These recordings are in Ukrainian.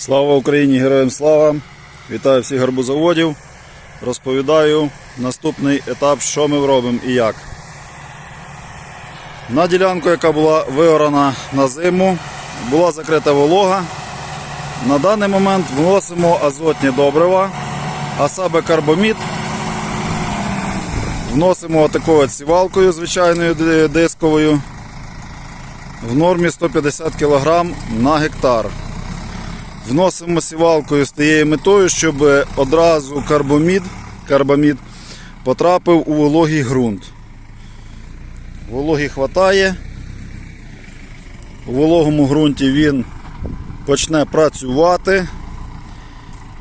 Слава Україні, героям слава! Вітаю всіх гарбузаводів. Розповідаю наступний етап, що ми робимо і як. На ділянку, яка була виорана на зиму, була закрита волога. На даний момент вносимо азотні добрива, а саме карбомід. Вносимо такою сівалкою звичайною дисковою в нормі 150 кг на гектар. Вносимо сівалкою з тією метою, щоб одразу карбомід, карбамід потрапив у вологий ґрунт. Вологі хватає. У вологому ґрунті він почне працювати.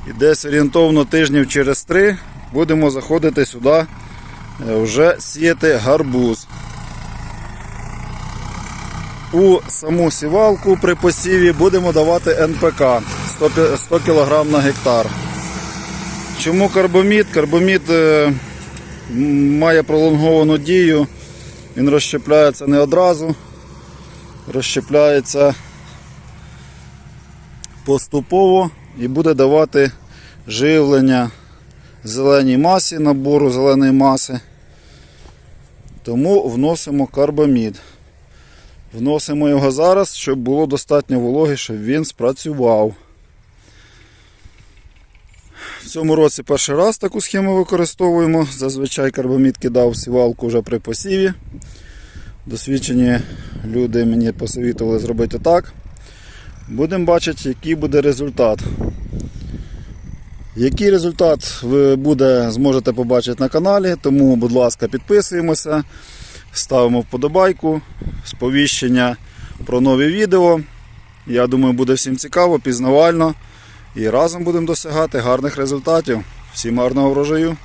І десь орієнтовно тижнів через три будемо заходити сюди е, вже сіяти гарбуз. У саму сівалку при посіві будемо давати НПК 100 100 кг на гектар. Чому карбомід? Карбомід е, має пролонговану дію, він розщепляється не одразу, розщепляється поступово і буде давати живлення зеленій масі, набору зеленої маси. Тому вносимо карбомід. Вносимо його зараз, щоб було достатньо вологи, щоб він спрацював. В цьому році перший раз таку схему використовуємо. Зазвичай карбамід кидав сівалку вже при посіві. Досвідчені люди мені посовітували зробити так. Будемо бачити, який буде результат. Який результат ви буде, зможете побачити на каналі, тому, будь ласка, підписуємося, ставимо вподобайку, сповіщення про нові відео. Я думаю, буде всім цікаво, пізнавально. І разом будемо досягати гарних результатів. Всім гарного врожаю!